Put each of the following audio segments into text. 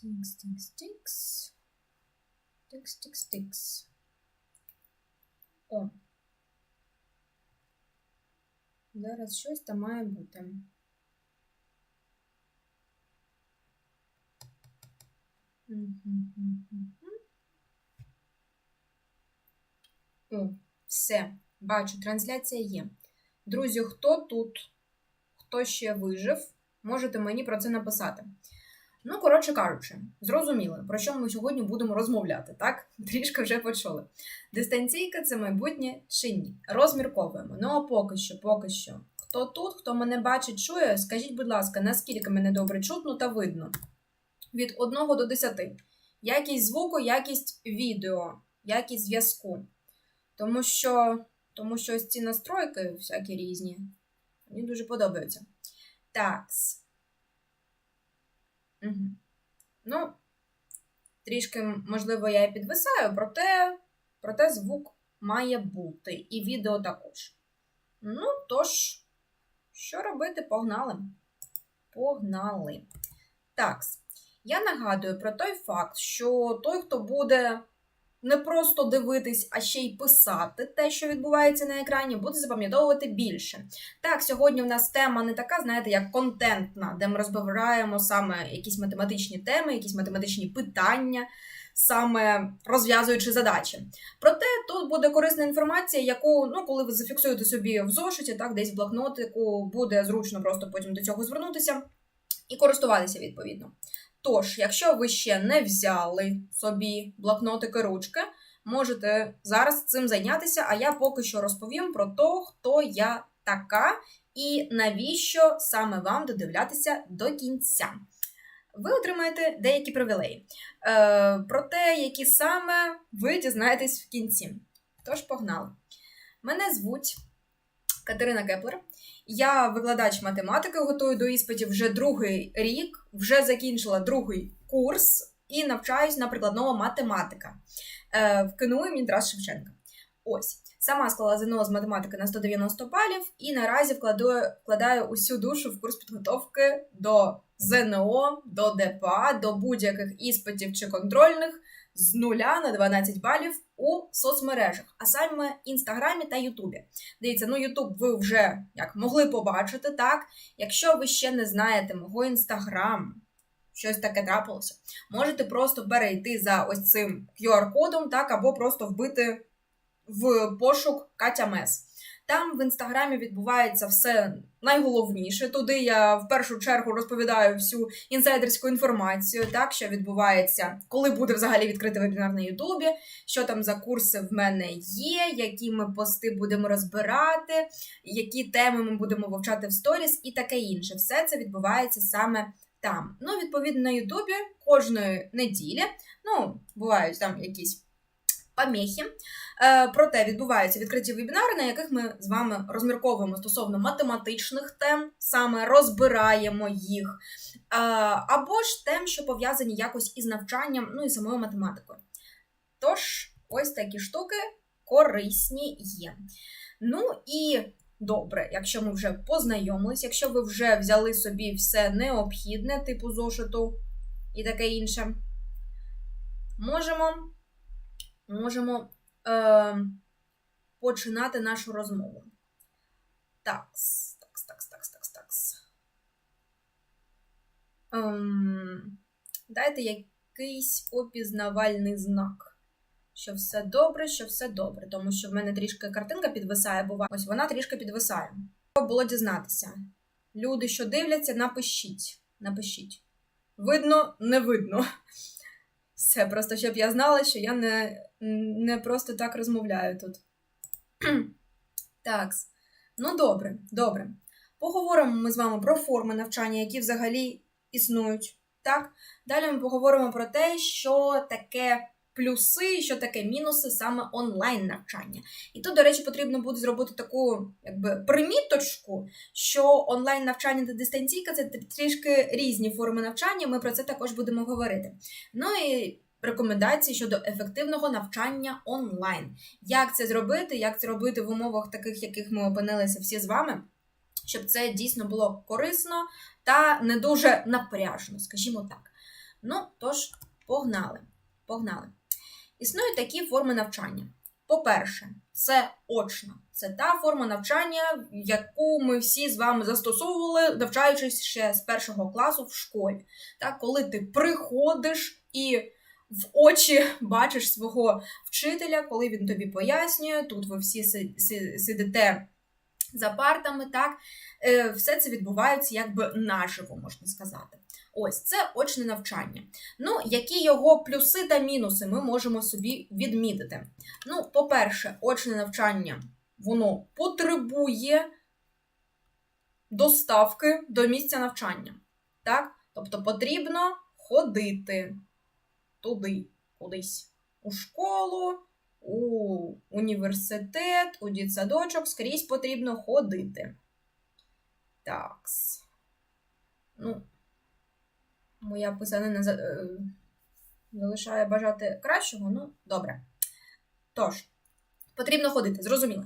Тикс, тикс, тикс. Тикс, тикс, тикс. О. Зараз щось там має бути. О, все. Бачу, трансляція є. Друзі, хто тут? Хто ще вижив? Можете мені про це написати. Ну, коротше кажучи, зрозуміли, про що ми сьогодні будемо розмовляти, так? Трішки вже почули. Дистанційка це майбутнє чи ні. Розмірковуємо. Ну, а поки що, поки що. Хто тут, хто мене бачить, чує, скажіть, будь ласка, наскільки мене добре чутно та видно? Від 1 до 10. Якість звуку, якість відео, якість зв'язку. Тому що, тому що ось ці настройки всякі різні. Мені дуже подобаються. Такс. Ну, трішки, можливо, я і підвисаю, проте, проте звук має бути. І відео також. Ну, тож, що робити? Погнали. Погнали. Такс. Я нагадую про той факт, що той, хто буде не просто дивитись, а ще й писати те, що відбувається на екрані, буде запам'ятовувати більше. Так, сьогодні в нас тема не така, знаєте, як контентна, де ми розбираємо саме якісь математичні теми, якісь математичні питання, саме розв'язуючи задачі. Проте тут буде корисна інформація, яку, ну, коли ви зафіксуєте собі в зошиті, так, десь в блокнотику, буде зручно просто потім до цього звернутися і користуватися відповідно. Тож, якщо ви ще не взяли собі блокнотики ручки, можете зараз цим зайнятися, а я поки що розповім про те, хто я така і навіщо саме вам додивлятися до кінця. Ви отримаєте деякі привілеї. Е, про те, які саме ви дізнаєтесь в кінці. Тож, погнали. Мене звуть Катерина Кеплер. Я викладач математики, готую до іспитів вже другий рік, вже закінчила другий курс і навчаюсь на прикладного математика е, в КНУ імені Тараса Шевченка. Ось. Сама склала ЗНО з математики на 190 балів і наразі вкладаю, вкладаю усю душу в курс підготовки до ЗНО, до ДПА, до будь-яких іспитів чи контрольних з нуля на 12 балів у соцмережах, а саме Інстаграмі та Ютубі. Дивіться, ну Ютуб ви вже як могли побачити, так? Якщо ви ще не знаєте мого інстаграм, щось таке трапилося, можете просто перейти за ось цим QR-кодом, так, або просто вбити в пошук Катя Мес. Там в інстаграмі відбувається все найголовніше. Туди я в першу чергу розповідаю всю інсайдерську інформацію, так що відбувається, коли буде взагалі відкритий вебінар на Ютубі, що там за курси в мене є, які ми пости будемо розбирати, які теми ми будемо вивчати в сторіс і таке інше. Все це відбувається саме там. Ну, відповідно, на Ютубі кожної неділі, ну, бувають там якісь помехи. Е, проте відбуваються відкриті вебінари, на яких ми з вами розмірковуємо стосовно математичних тем, саме розбираємо їх, е, або ж тем, що пов'язані якось із навчанням, ну і самою математикою. Тож, ось такі штуки корисні є. Ну і добре, якщо ми вже познайомились, якщо ви вже взяли собі все необхідне, типу зошиту і таке інше, можемо можемо е, починати нашу розмову. Такс, такс, такс, такс, такс, такс. Ем, дайте якийсь опізнавальний знак. Що все добре, що все добре. Тому що в мене трішки картинка підвисає, буває. Ось вона трішки підвисає. Треба було дізнатися. Люди, що дивляться, напишіть. Напишіть. Видно, не видно. Все, просто щоб я знала, що я не не просто так розмовляю тут. Так. Ну, добре, добре. Поговоримо ми з вами про форми навчання, які взагалі існують. Так? Далі ми поговоримо про те, що таке плюси, що таке мінуси саме онлайн навчання. І тут, до речі, потрібно буде зробити таку якби приміточку, що онлайн навчання та дистанційка це трішки різні форми навчання. Ми про це також будемо говорити. Ну і рекомендації щодо ефективного навчання онлайн. Як це зробити? Як це робити в умовах таких, яких ми опинилися всі з вами? Щоб це дійсно було корисно та не дуже напряжно, скажімо так. Ну, тож, погнали. Погнали. Існують такі форми навчання. По-перше, це очно. Це та форма навчання, яку ми всі з вами застосовували, навчаючись ще з першого класу в школі. Так, коли ти приходиш і в очі бачиш свого вчителя, коли він тобі пояснює, тут ви всі си- си- сидите за партами, так, Е, все це відбувається якби наживо, можна сказати. Ось це очне навчання. Ну, які його плюси та мінуси ми можемо собі відмітити. Ну, по-перше, очне навчання воно потребує доставки до місця навчання. Так? Тобто потрібно ходити туди, кудись, у школу, у університет, у дитсадочок, скрізь потрібно ходити. Такс. Ну, моя писанина е, залишає бажати кращого, ну, добре. Тож, потрібно ходити, зрозуміло.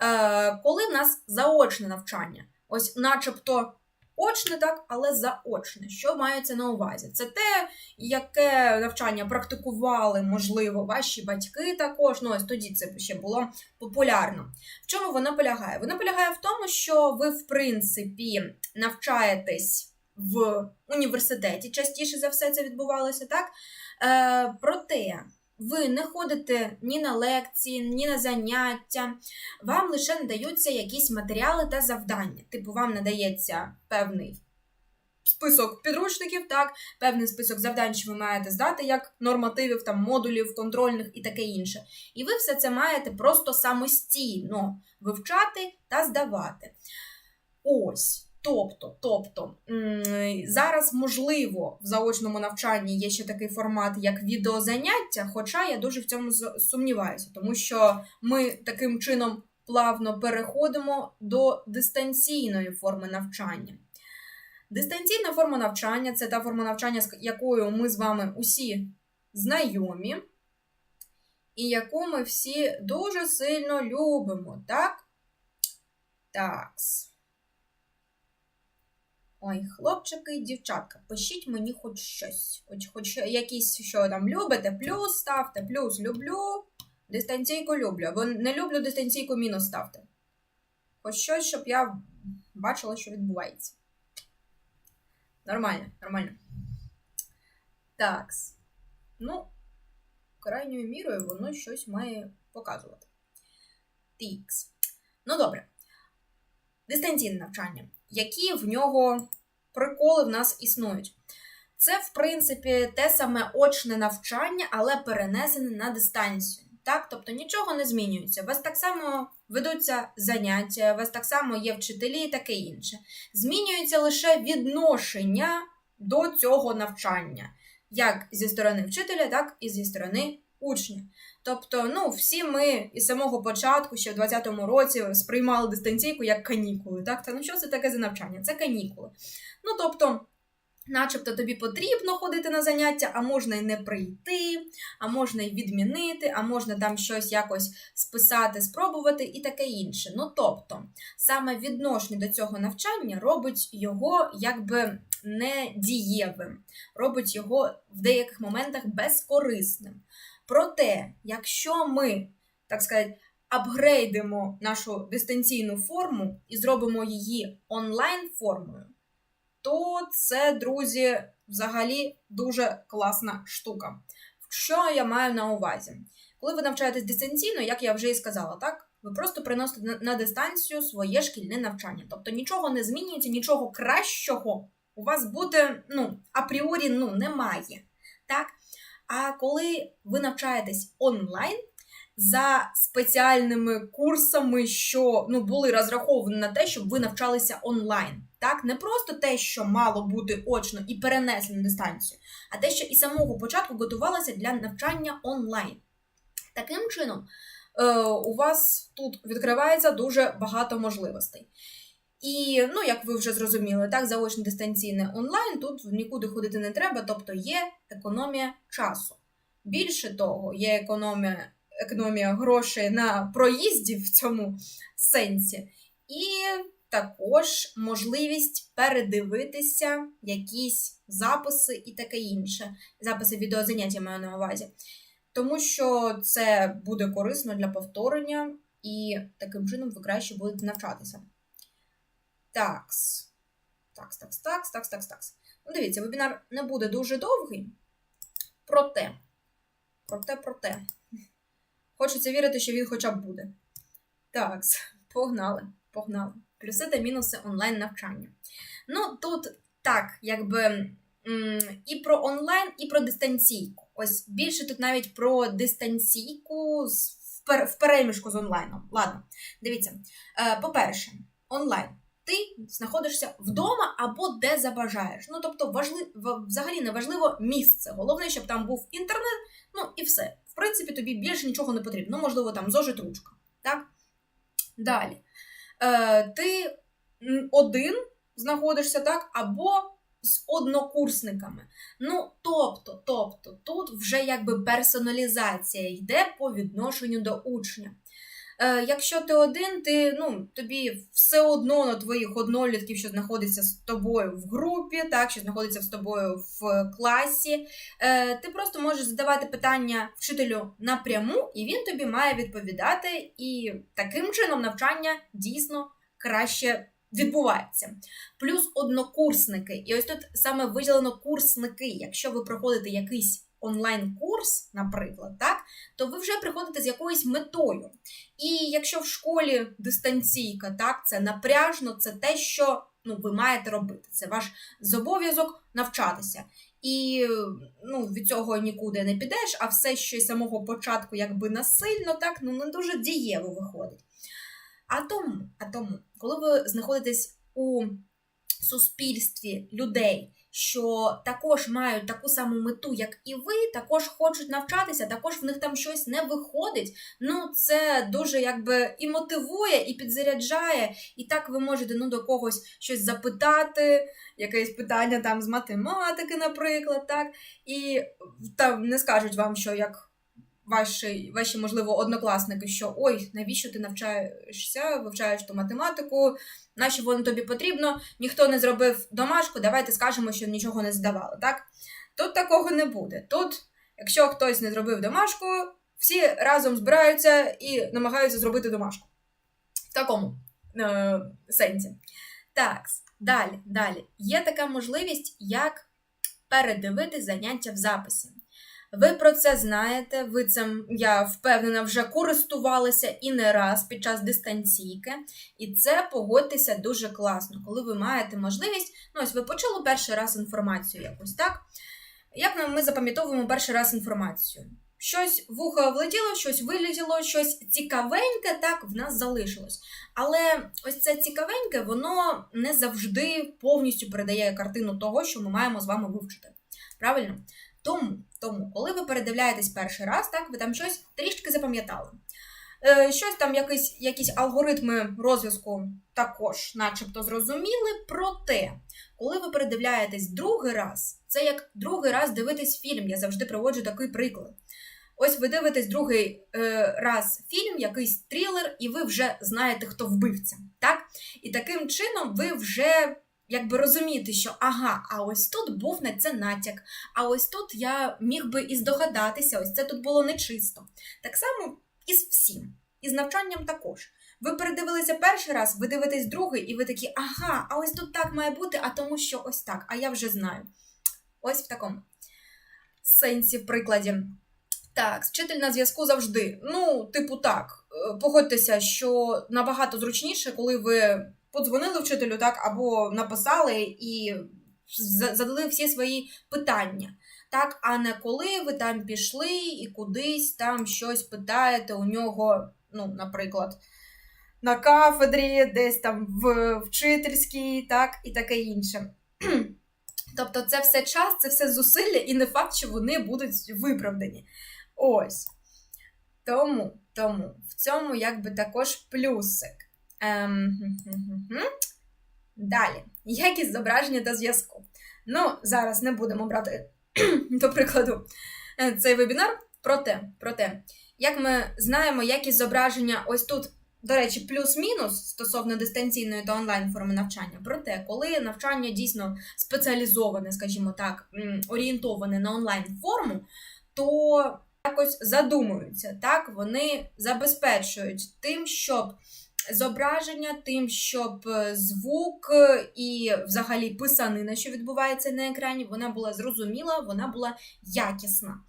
Е, коли в нас заочне навчання, ось начебто очне, так, але заочне. Що мається на увазі? Це те, яке навчання практикували, можливо, ваші батьки також. Ну, ось тоді це ще було популярно. В чому воно полягає? Воно полягає в тому, що ви, в принципі, навчаєтесь в університеті, частіше за все це відбувалося, так? Е, проте ви не ходите ні на лекції, ні на заняття, вам лише надаються якісь матеріали та завдання. Типу, вам надається певний список підручників, так, певний список завдань, що ви маєте здати, як нормативів, там, модулів, контрольних і таке інше. І ви все це маєте просто самостійно вивчати та здавати. Ось. Тобто, тобто зараз, можливо, в заочному навчанні є ще такий формат, як відеозаняття, хоча я дуже в цьому сумніваюся, тому що ми таким чином плавно переходимо до дистанційної форми навчання. Дистанційна форма навчання це та форма навчання, з якою ми з вами усі знайомі, і яку ми всі дуже сильно любимо, так? Такс. Ой, хлопчики і дівчатка, пишіть мені хоч щось. Хоч, хоч якісь, що там любите, плюс ставте, плюс люблю, дистанційку люблю. Або не люблю дистанційку мінус ставте. Хоч щось, щоб я бачила, що відбувається. Нормально, нормально. Такс. Ну, крайньою мірою воно щось має показувати. Тікс. Ну, добре. Дистанційне навчання. Які в нього приколи в нас існують? Це, в принципі, те саме очне навчання, але перенесене на дистанцію. Так? Тобто нічого не змінюється. У вас так само ведуться заняття, у вас так само є вчителі і таке інше. Змінюється лише відношення до цього навчання, як зі сторони вчителя, так і зі сторони учня. Тобто, ну, всі ми із самого початку, ще в 20-му році, сприймали дистанційку як канікули. Так? Та ну що це таке за навчання? Це канікули. Ну, тобто, начебто тобі потрібно ходити на заняття, а можна й не прийти, а можна й відмінити, а можна там щось якось списати, спробувати і таке інше. Ну, тобто, саме відношення до цього навчання робить його якби недієвим, робить його в деяких моментах безкорисним. Проте, якщо ми, так сказати, апгрейдимо нашу дистанційну форму і зробимо її онлайн формою, то це, друзі, взагалі дуже класна штука. Що я маю на увазі? Коли ви навчаєтесь дистанційно, як я вже і сказала, так? Ви просто приносите на дистанцію своє шкільне навчання. Тобто нічого не змінюється, нічого кращого у вас буде, ну, апріорі ну, немає. Так? А коли ви навчаєтесь онлайн за спеціальними курсами, що ну, були розраховані на те, щоб ви навчалися онлайн. Так, не просто те, що мало бути очно і перенесли на дистанцію, а те, що і самого початку готувалося для навчання онлайн. Таким чином, е, у вас тут відкривається дуже багато можливостей. І, ну, як ви вже зрозуміли, так, заочне дистанційне онлайн, тут нікуди ходити не треба, тобто є економія часу. Більше того, є економія, економія грошей на проїзді в цьому сенсі. І також можливість передивитися якісь записи і таке інше. Записи відеозаняття маю на увазі. Тому що це буде корисно для повторення, і таким чином ви краще будете навчатися. Такс. Такс, такс, такс, такс, такс, такс. Ну, дивіться, вебінар не буде дуже довгий. Проте, проте, проте. Хочеться вірити, що він хоча б буде. Так, погнали, погнали. Плюси та мінуси онлайн навчання. Ну, тут так, якби і про онлайн, і про дистанційку. Ось більше тут навіть про дистанційку в, пер, переміжку з онлайном. Ладно, дивіться. Е, по-перше, онлайн. Ти знаходишся вдома або де забажаєш. Ну, тобто, важли, взагалі не важливо місце. Головне, щоб там був інтернет, ну і все. В принципі, тобі більше нічого не потрібно. Ну, можливо, там зожит ручка. Так? Далі. Е, ти один знаходишся, так, або з однокурсниками. Ну, тобто, тобто, тут вже якби персоналізація йде по відношенню до учня. Е, якщо ти один, ти, ну, тобі все одно на твоїх однолітків, що знаходиться з тобою в групі, так, що знаходиться з тобою в класі, е, ти просто можеш задавати питання вчителю напряму, і він тобі має відповідати, і таким чином навчання дійсно краще відбувається. Плюс однокурсники. І ось тут саме виділено курсники. Якщо ви проходите якийсь онлайн-курс, наприклад, так, то ви вже приходите з якоюсь метою. І якщо в школі дистанційка, так, це напряжно, це те, що ну, ви маєте робити. Це ваш зобов'язок навчатися. І ну, від цього нікуди не підеш, а все, що із самого початку якби насильно, так, ну не дуже дієво виходить. А тому, а тому, коли ви знаходитесь у суспільстві людей, що також мають таку саму мету, як і ви, також хочуть навчатися, також в них там щось не виходить. Ну, це дуже якби і мотивує, і підзаряджає. І так ви можете ну, до когось щось запитати, якесь питання там з математики, наприклад, так, і там не скажуть вам, що як. Ваші, ваші, можливо, однокласники, що ой, навіщо ти навчаєшся, вивчаєш ту математику, нащо воно тобі потрібно, ніхто не зробив домашку, давайте скажемо, що нічого не здавали. Так? Тут такого не буде. Тут, якщо хтось не зробив домашку, всі разом збираються і намагаються зробити домашку. В такому е- сенсі. Так, далі, далі. Є така можливість, як передивити заняття в записі. Ви про це знаєте, ви цим, я впевнена, вже користувалися і не раз під час дистанційки. І це погодьтеся дуже класно, коли ви маєте можливість. Ну, ось ви почули перший раз інформацію якось, так? Як ми запам'ятовуємо перший раз інформацію? Щось в ухо влетіло, щось вилетіло, щось цікавеньке, так, в нас залишилось. Але ось це цікавеньке, воно не завжди повністю передає картину того, що ми маємо з вами вивчити. Правильно? Тому, тому, коли ви передивляєтесь перший раз, так, ви там щось трішки запам'ятали. Е, щось там, якісь, якісь алгоритми розв'язку також, начебто, зрозуміли. Проте, коли ви передивляєтесь другий раз, це як другий раз дивитись фільм. Я завжди приводжу такий приклад. Ось ви дивитесь другий е, раз фільм, якийсь трилер, і ви вже знаєте, хто вбивця. Так? І таким чином ви вже якби розумієте, що ага, а ось тут був на це натяк, а ось тут я міг би і здогадатися, ось це тут було нечисто. Так само і з всім, і з навчанням також. Ви передивилися перший раз, ви дивитесь другий, і ви такі, ага, а ось тут так має бути, а тому що ось так, а я вже знаю. Ось в такому сенсі, в прикладі. Так, вчитель на зв'язку завжди. Ну, типу, так. е, Погодьтеся, що набагато зручніше, коли ви подзвонили вчителю, так, або написали і задали всі свої питання. Так, а не коли ви там пішли і кудись там щось питаєте у нього, ну, наприклад, на кафедрі, десь там в вчительській, так, і таке інше. Тобто, це все час, це все зусилля, і не факт, що вони будуть виправдані. Ось. Тому, тому в цьому якби також плюсик. Ем. Далі, якість зображення та зв'язку. Ну, зараз не будемо брати, до прикладу, е, цей вебінар. Проте, проте, як ми знаємо, якість зображення ось тут до речі, плюс-мінус стосовно дистанційної та онлайн форми навчання. Проте, коли навчання дійсно спеціалізоване, скажімо так, орієнтоване на онлайн форму, то якось задумуються, так вони забезпечують тим, щоб зображення, тим, щоб е, звук е, і взагалі писанина, що відбувається на екрані, вона була зрозуміла, вона була якісна.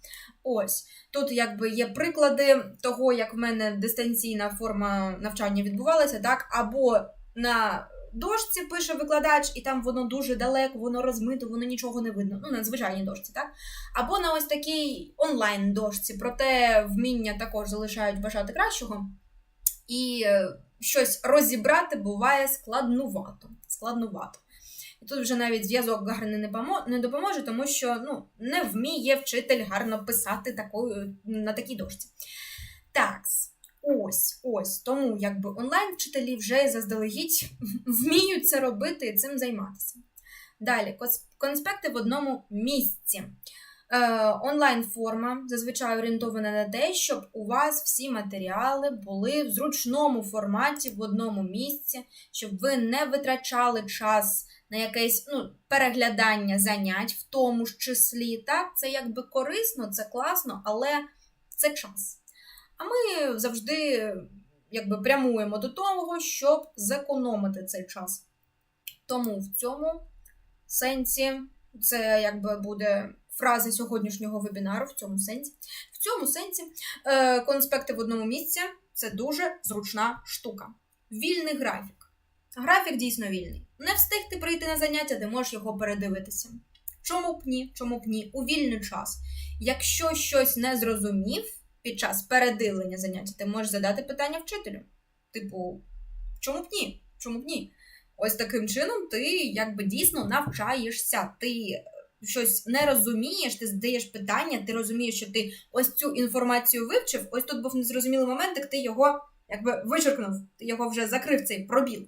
Ось тут якби є приклади того, як в мене дистанційна форма навчання відбувалася, так, або на дошці пише викладач, і там воно дуже далеко, воно розмито, воно нічого не видно. Ну, на звичайній дошці, так? Або на ось такій онлайн дошці, проте вміння також залишають бажати кращого. І е, щось розібрати буває складнувато. складнувато. І тут вже навіть зв'язок гарний не, помо- не допоможе, тому що ну, не вміє вчитель гарно писати такою, на такій дошці. Так, ось, ось. Тому якби онлайн-вчителі вже заздалегідь вміють це робити і цим займатися. Далі, конспекти в одному місці. Е, онлайн-форма зазвичай орієнтована на те, щоб у вас всі матеріали були в зручному форматі в одному місці, щоб ви не витрачали час на якесь ну, переглядання занять, в тому ж числі. Так, це якби корисно, це класно, але це час. А ми завжди якби прямуємо до того, щоб зекономити цей час. Тому в цьому сенсі це якби буде фраза сьогоднішнього вебінару в цьому сенсі. В цьому сенсі е, конспекти в одному місці це дуже зручна штука. Вільний графік. Графік дійсно вільний. Не встиг ти прийти на заняття, ти можеш його передивитися. Чому б ні? Чому б ні? У вільний час. Якщо щось не зрозумів під час передивлення заняття, ти можеш задати питання вчителю. Типу, чому б ні? Чому б ні? Ось таким чином ти якби дійсно навчаєшся. Ти щось не розумієш, ти задаєш питання, ти розумієш, що ти ось цю інформацію вивчив, ось тут був незрозумілий момент, як ти його якби вичеркнув, ти його вже закрив цей пробіл.